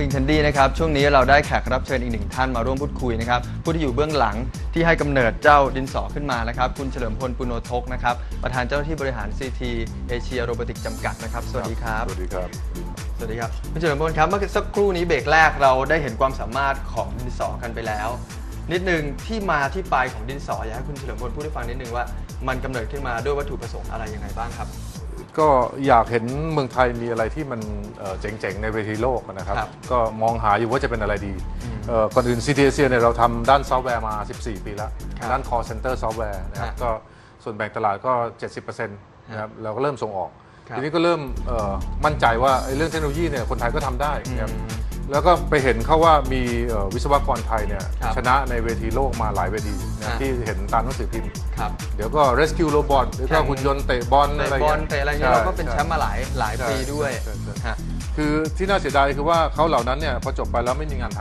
ฟิงทันดี้นะครับช่วงนี้เราได้แขกรับเชิญอีกหนึ่งท่านมาร่วมพูดคุยนะครับผู้ที่อยู่เบื้องหลังที่ให้กำเนิดเจ้าดินสอขึ้นมานะครับคุณเฉลิมพลปุโนทกนะครับประธานเจ้าหน้าที่บริหาร CT เอเชียโรบอติกจำกัดนะครับสวัสดีครับ สวัสดีครับ สวัสดีครับคุณเฉลิมพลครับเมื่อสักครู่นี้เบรกแรกเราได้เห็นความสามารถของดินสอกันไปแล้ว นิดนึงที่มาที่ไปของดินสออยากให้คุณเฉลิมพลพูดให้ฟังนิดนึงว่ามันกำเนิดขึ้นมาด้วยวัตถุประสงค์อะไรยังไงบ้างครับ ก็อยากเห็นเมืองไทยมีอะไรที่มันเอ่อเจ๋งๆ ในเวทีโลกนะครับครับ ก็มองหาอยู่ว่าจะเป็นอะไรดีอืมเอ่อก่อนอื่น CT Asia เนี่ยเราทำด้านซอฟต์แวร์มา 14 ปีแล้วครับด้าน call center ซอฟต์แวร์นะครับฮะก็ส่วนแบ่งตลาดก็ 70%นะครับเราก็เริ่มส่งออกครับทีนี้ก็เริ่มเอ่อมั่นใจว่าไอ้เรื่องเทคโนโลยีเนี่ยคนไทยก็ทำได้นะครับอืม แล้วก็ไปเห็นเขาว่ามีเอ่อวิศวกรไทยเนี่ยครับชนะในเวทีโลกมาหลายเวทีนะฮะที่เห็นตามหนังสือพิมพ์ ครับ เดี๋ยวก็ rescue robot หรือก็แข่ง หุ่นยนต์เตะบอลเตะอะไรบอลงี้ยเตะอะไรเงี้ยใเราก็เป็นแชมป์มาหลายหลายใช่ปีด้วยใช่ใช่ฮะคือที่น่าเสียดายคือว่าเขาเหล่านั้นเนี่ยพอจบไปแล้วไม่มีงานท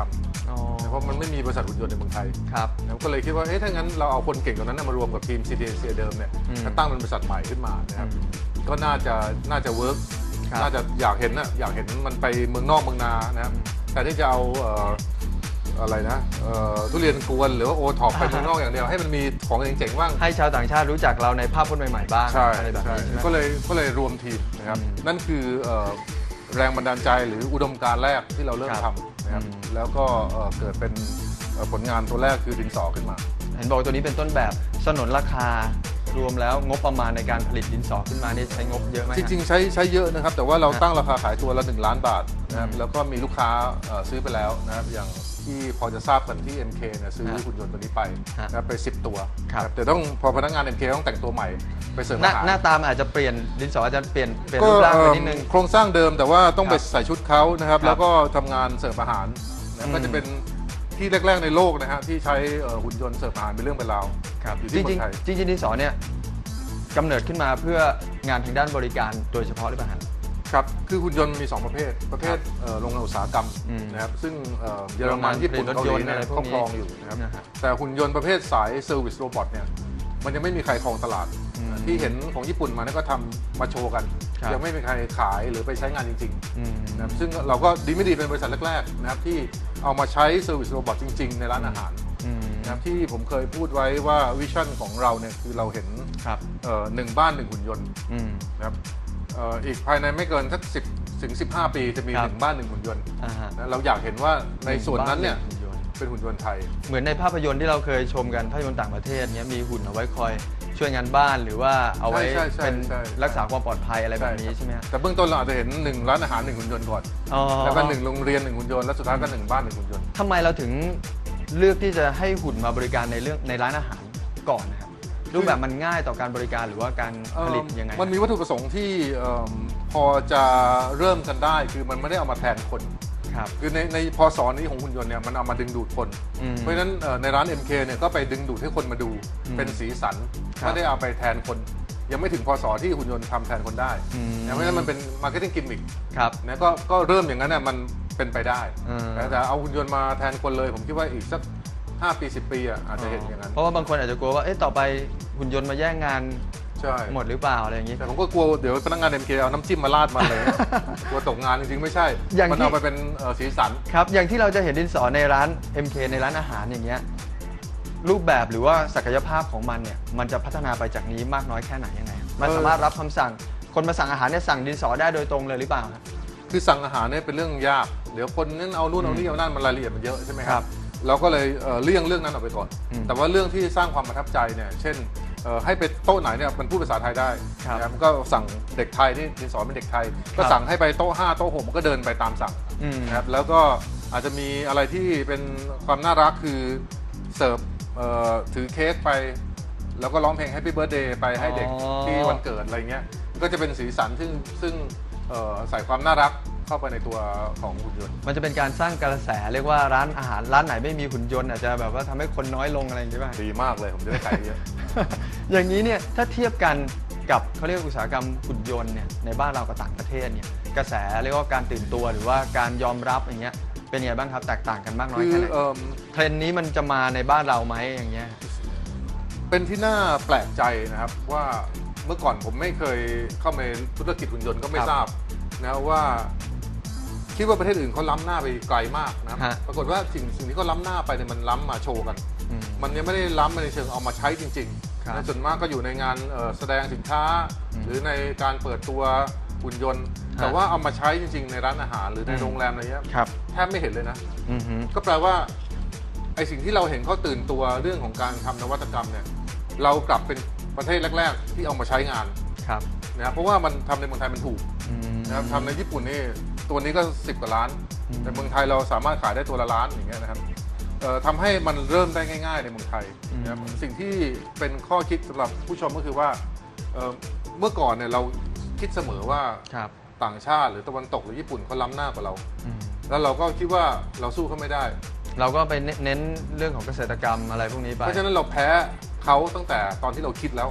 อ๋อำเพราะมันไม่มีบริษัทหุ่นยนต์ในเมืองไทย ครับ นะครับก็เลยคิดว่า เอ๊ะ ถ้างั้นเราเอาคนเก่งเหล่านั้นนะมารวมกับทีม c d c เดิมเนี่ยอืมก็ตั้งเป็นบริษัทใหม่ขึ้นมานะครับก็น่าจะ น่าจะเวิร์กครับ น่าจะอยากเห็นนะอยากเห็นมันไปเมืองนอกเมืองนานะครับแต่ที่จะเอาเอ่ออะไรนะเอ่อทุเรียนกวนหรือว่าโอท็อปไปเมืองนอกอย่างเดียวให้มันมีของเจ๋งๆบ้างให้ชาวต่างชาติรู้จักเราในภาพพจน์ใหม่ๆบ้างใช่อะไรแบบใช่นี้ใช่ไหมก็เลยก็เลยรวมทีมนะครับอืมนั่นคือเอ่อแรงบันดาลใจหรืออุดมการณ์แรกที่เราเริ่มครับทำนะครับอืมแล้วก็เอ่อเกิดเป็นเอ่อผลงานตัวแรกคือดินสอขึ้นมา เห็นบอกตัวนี้เป็นต้นแบบสนนราคา รวมแล้วงบประมาณในการผลิตดินสอขึ้นมานี่ใช้งบเยอะไหมฮะจริงๆใช้ใช้เยอะนะครับ แต่ว่าเราฮะตั้งราคาขายตัวละ 1 ล้านบาทนะครับอืมแล้วก็มีลูกค้าเอ่อซื้อไปแล้วนะครับอย่างที่พอจะทราบกันที่ MK เนี่ยซื้อฮะหุ่นยนต์ตัวนี้ไปฮะนะครับไป 10 ตัวครับ นะแต่ต้องพอพนักงาน MK ต้องแต่งตัวใหม่ไปเสริมหน้าอาหารหน้าตามนอาจจะเปลี่ยนดินสออาจจะเปลี่ยนเปลี่ยนก็รูปร่างไปเอิ่มนิดนึงโครงสร้างเดิมแต่ว่าต้องไปครับใส่ชุดเขานะครับ ครับแล้วก็ทำงานเสิร์ฟอาหารนะอืมก็จะเป็น ที่แรก ๆ ในโลกนะฮะที่ใช้เอ่อหุ่นยนต์เสิร์ฟอาหารเป็นเรื่องเป็นราวครับอยู่จที่ริงเมืองไทยๆจริงๆดินสอเนี่ยกำเนิดขึ้นมาเพื่องานทางด้านบริการโดยเฉพาะหรือเปล่าฮะ ครับคือหุ่นยนต์มี 2 ประเภท ประเภทเอ่อโรงงานอุตสาหกรรมอืมนะครับซึ่งเอ่อเยอรมันโรงงานญี่ปุ่นผลิตรถเกาหลียนต์เนี่ยอะไรพวกครอบนี้ครองอยู่นะครับนะฮะ แต่หุ่นยนต์ประเภทสายเซอร์วิสโรบอทเนี่ยมันยังไม่มีใครครองตลาดอืม ที่เห็นของญี่ปุ่นมาเนี่ยก็ทำมาโชว์กัน ครับยังไม่มีใครขายหรือไปใช้งานจริงๆอืมนะครับซึ่งเราก็ดีไม่ดีเป็นบริษัทแรกๆนะครับที่เอามาใช้เซอร์วิสโรบอทจริง ๆ ในร้านอาหารอืมนะครับที่ผมเคยพูดไว้ว่าวิชั่นของเราเนี่ยคือเราเห็นครับ เอ่อหนึ่งบ้านหนึ่งหุ่นยนต์ อืม นะครับเอ่ออีกภายในไม่เกินสักสิถึง 15 ปีจะมีครับ หนึ่งบ้านหนึ่งหุ่นยนต์อ่าฮะนะเราอยากเห็นว่าในส่วนนั้นเนี่ยหุ่นยนต์เป็นหุ่นยนต์ไทย เหมือนในภาพยนตร์ที่เราเคยชมกันภาพยนตร์ต่างประเทศเนี้ยมีหุ่นเอาไว้คอย ช่วยงานบ้านหรือว่าเอาไว้ใช่ใช่ใช่เป็นใช่ รักษาความปลอดภัยอะไรแบบนี้ใช่ใช่ไหมฮะ แต่เบื้องต้นเราอาจจะเห็นหนึ่งร้านอาหารหนึ่งหุ่นยนต์ก่อน อ๋อ แล้วก็หนึ่งโรงเรียนหนึ่งหุ่นยนต์ แล้วสุดท้ายก็หนึ่งบ้านหนึ่งหุ่นยนต์ ทำไมเราถึงเลือกที่จะให้หุ่นมาบริการในเรื่องในร้านอาหารก่อนนะครับรูปแบบมันง่ายต่อการบริการหรือว่าการผลิตยังไงมันมีวัตถุประสงค์ที่เอิ่มพอจะเริ่มกันได้ คือมันไม่ได้เอามาแทนคน ครับ คือในในพศนี้ของหุ่นยนต์เนี่ยมันเอามาดึงดูดคน อืมเพราะฉะนั้นเอ่อในร้าน MK เนี่ยก็ไปดึงดูดให้คนมาดูอืมเป็นสีสันครับไม่ได้เอาไปแทนคน ยังไม่ถึงพศที่หุ่นยนต์ทำแทนคนได้อืม นะเพราะฉะนั้นมันเป็นมาร์เก็ตติ้งกิมมิคครับ นะก็ก็เริ่มอย่างนั้นน่ะมันเป็นไปได้อืม นะแต่เอาหุ่นยนต์มาแทนคนเลย ผมคิดว่าอีกสัก 5 ปี 10 ปีอะอาจจะเห็นอย่างนั้น เพราะว่าบางคนอาจจะกลัวว่า เอ๊ะ ต่อไปหุ่นยนต์มาแย่งงาน ใช่ หมดหรือเปล่าอะไรอย่างนี้ แต่ผมก็กลัวเดี๋ยวพนักงาน MK เอาน้ำจิ้มมาราดมันเลย กลัวตกงานจริงๆไม่ใช่ อย่างที่ มันเอาไปเป็นเอ่อสีสัน ครับ อย่างที่เราจะเห็นดินสอในร้าน MK ในร้านอาหารอย่างเงี้ย รูปแบบหรือว่าศักยภาพของมันเนี่ย มันจะพัฒนาไปจากนี้มากน้อยแค่ไหนยังไง มันเออ สามารถรับคำสั่ง คนมาสั่งอาหารเนี่ยสั่งดินสอได้โดยตรงเลยหรือเปล่าครับ คือสั่งอาหารเนี่ยเป็นเรื่องยาก เดี๋ยวคนนั้นเอานู่นเอานี่เอานั่นมันรายละเอียดมันเยอะใช่ไหมคครัรับบเราก็เลยเอ่อเลี่ยงเรื่องนั้นออกไปก่อน อืมแต่ว่าเรื่องที่สร้างความประทับใจเนี่ย เช่น เอ่อให้ไปโต๊ะไหนเนี่ยมันพูดภาษาไทยได้ครับนะครับก็สั่งเด็กไทยที่ดินสอนเป็นเด็กไทย ก็ครับสั่งให้ไปโต๊ะ5โต๊ะ6มันก็เดินไปตามสั่งอืม นะครับแล้วก็อาจจะมีอะไรที่เป็นความน่ารักคือเสิร์ฟเอ่อถือเค้กไป แล้วก็ร้องเพลง Happy Birthday ไปให้เด็กอ๋อ ที่วันเกิดอะไรเงี้ยก็จะเป็นสีสันซึ่งซึ่งเอ่อใส่ความน่ารัก เข้าไปในตัวของหุ่นยนต์ มันจะเป็นการสร้างกระแสเรียกว่าร้านอาหารร้านไหนไม่มีหุ่นยนต์อาจจะแบบว่าทำให้คนน้อยลงอะไรอย่างนี้ป่ะ ดีมากเลยผมจะได้ขายเยอะ อย่างนี้เนี่ยถ้าเทียบกันกับเขาเรียกอุตสาหกรรมหุ่นยนต์เนี่ยในบ้านเรากับต่างประเทศเนี่ยกระแสเรียกว่าการตื่นตัวหรือว่าการยอมรับอย่างเงี้ยเป็นยังไงบ้างครับแตกต่างกันมากน้อยคือแค่ไหนเอิ่ม เทรนด์นี้มันจะมาในบ้านเราไหมอย่างเงี้ย เป็นที่น่าแปลกใจนะครับว่าเมื่อก่อนผมไม่เคยเข้ามาในธุรกิจหุ่นยนต์ก็ไม่ครับ ทราบนะว่า คิดว่าประเทศอื่นเขาล้ำหน้าไปไกลมากนะครับฮะ ปรากฏว่าสิ่งสิ่งที่เขาล้ำหน้าไปเนี่ยมันล้ำมาโชว์กัน อืม มันยังไม่ได้ล้ำมาในเชิงเอามาใช้จริงครับๆนะส่วนมากก็อยู่ในงานเอ่อแสดงสินค้าอืมหรือในการเปิดตัวหุ่นยนต์ ฮะ แต่ว่าเอามาใช้จริง ๆ ในร้านอาหารหรือในอืมโรงแรมอะไรเงี้ยครับ แทบไม่เห็นเลยนะ อือฮึ ก็แปลว่าไอสิ่งที่เราเห็นเขาตื่นตัวเรื่องของการทำนวัตกรรมเนี่ย เรากลับเป็นประเทศแรก ๆ ที่เอามาใช้งานครับนะครับเพราะว่ามันทำในเมืองไทยมันถูกอืม นะครับทำในญี่ปุ่นนี่ ตัวนี้ก็ 10 กว่าล้านอืมแต่เมืองไทยเราสามารถขายได้ตัวละล้านอย่างเงี้ยนะครับเอ่อทำให้มันเริ่มได้ง่าย ๆ ในเมืองไทยนะครับสิ่งที่เป็นข้อคิดสำหรับผู้ชมก็คือว่าเอ่อเมื่อก่อนเนี่ยเราคิดเสมอว่าครับต่างชาติหรือตะวันตกหรือญี่ปุ่นเขาล้ำหน้ากว่าเราอืมแล้วเราก็คิดว่าเราสู้เขาไม่ได้ เราก็ไปเน้นเรื่องของเกษตรกรรมอะไรพวกนี้ไป เพราะฉะนั้นเราแพ้เขาตั้งแต่ตอนที่เราคิดแล้ว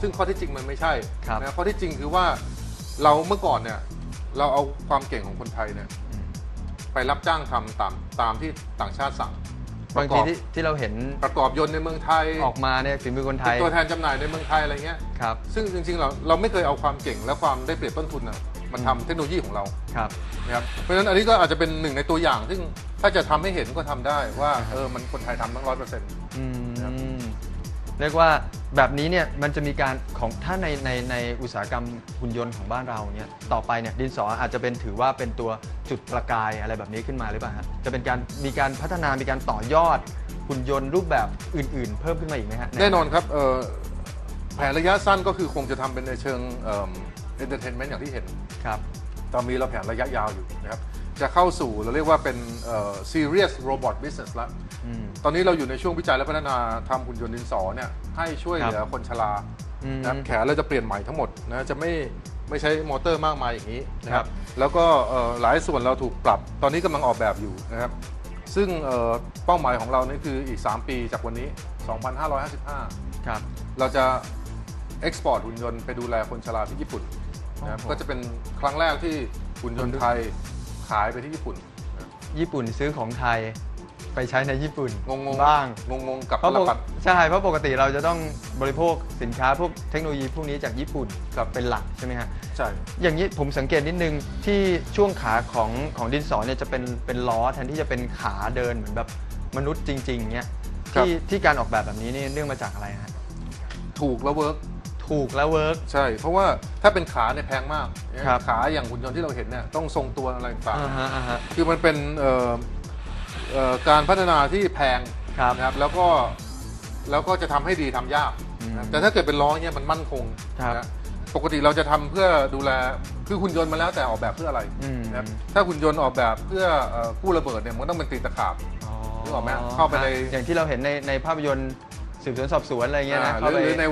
ซึ่งข้อที่จริงมันไม่ใช่ครับนะข้อที่จริงคือว่าเราเมื่อก่อนเนี่ย เราเอาความเก่งของคนไทยเนี่ยอืมไปรับจ้างทำตามตามที่ต่างชาติสั่งปบางระกทีอบที่ที่เราเห็นประกอบยนต์ในเมืองไทยออกมาเนี่ยฝีมือคนไทเป็นยตัวแทนจำหน่ายในเมืองไทยอะไรเงี้ย ครับซึ่งจริงๆเราเราไม่เคยเอาความเก่งและความได้เปรียบต้นทุนน่ะมาทำเทคโนโลยีของเราครับ นะครับเพราะฉะนั้นอันนี้ก็อาจจะเป็นหนึ่งในตัวอย่าง ซึ่งถ้าจะทำให้เห็นก็ทำได้ว่าเออมันคนไทยทำตั้งร้อยเปอร์เซ็นต์ อืครับมเรียกว่า แบบนี้เนี่ยมันจะมีการของถ้าในในในอุตสาหกรรมหุ่นยนต์ของบ้านเราเนี่ยต่อไปเนี่ยดินสออาจจะเป็นถือว่าเป็นตัวจุดประกายอะไรแบบนี้ขึ้นมาหรือเปล่าฮะจะเป็นการมีการพัฒนามีการต่อยอดหุ่นยนต์รูปแบบอื่น ๆ เพิ่มขึ้นมาอีกไหมฮะแน่นอนครับเอ่อแผนระยะสั้นก็คือคงจะทำเป็นในเชิงเอ็นเตอร์เทนเมนต์อย่างที่เห็น ครับ ตอนนี้เราแผนระยะยาวอยู่นะครับ จะเข้าสู่เราเรียกว่าเป็นเอ่อ serious robot business ละอืม ตอนนี้เราอยู่ในช่วงวิจัยและพัฒนาทำหุ่นยนต์ดินสอเนี่ยให้ช่วยเหลือคนชราอืมนะครับแขนเราจะเปลี่ยนใหม่ทั้งหมดนะจะไม่ไม่ใช้มอเตอร์มากมายอย่างนี้นะคครัรับบแล้วก็เอ่อหลายส่วนเราถูกปรับตอนนี้กำลังออกแบบอยู่นะครับซึ่งเอ่อเป้าหมายของเรานี่คืออีก 3 ปีจากวันนี้ 2555 ครับ เราจะเอ็กซ์พอร์ตหุ่นยนต์ไปดูแลคนชราที่ญี่ปุ่นนะครับโอ้โหก็จะเป็นครั้งแรกที่หุ่นยนต์ไทยขายไปที่ญี่ปุ่น ญี่ปุ่นซื้อของไทย ไปใช้ในญี่ปุ่นงงๆบ้างงงๆกับเพราะตปลกปัด ใช่เพราะปกติเราจะต้องบริโภคสินค้าพวกเทคโนโลยีพวกนี้จากญี่ปุ่นกับ เป็นหลักใช่ไหมฮะ ใช่ อย่างนี้ผมสังเกตนิดนึงที่ช่วงขาของของดินสอเนี่ยจะเป็นเป็นล้อแทนที่จะเป็นขาเดินเหมือนแบบมนุษย์จริง ๆเนี่ยที่ที่การออกแบบแบบนี้นี่เนื่องมาจากอะไรฮะถูกแล้วเวิร์ก ถูกและเวิร์ก ใช่ เพราะว่าถ้าเป็นขาเนี่ยแพงมาก ครับ ขาอย่างหุ่นยนต์ที่เราเห็นเนี่ยต้องทรงตัวอะไรต่างอ่าฮะอ่าฮะๆคือมันเป็นเอ่อ เอ่อการพัฒนาที่แพงครับ นะครับแล้วก็แล้วก็จะทำให้ดีทำยากอืมนะครับแต่ถ้าเกิดเป็นล้อเนี่ยมันมั่นคงครับ นะปกติเราจะทำเพื่อดูแลคือหุ่นยนต์มาแล้วแต่ออกแบบเพื่ออะไรอืมนะครับถ้าหุ่นยนต์ออกแบบเพื่อเอ่อกู้ระเบิดเนี่ยมันก็ต้องเป็นตีนตะขาบ นึกออกไหมเข้าไปใน อย่างที่เราเห็นในในภาพยนตร์สืบสวนสอบสวนอะไรเงี้ยนะอ่าหเข้ารือไป หรือใน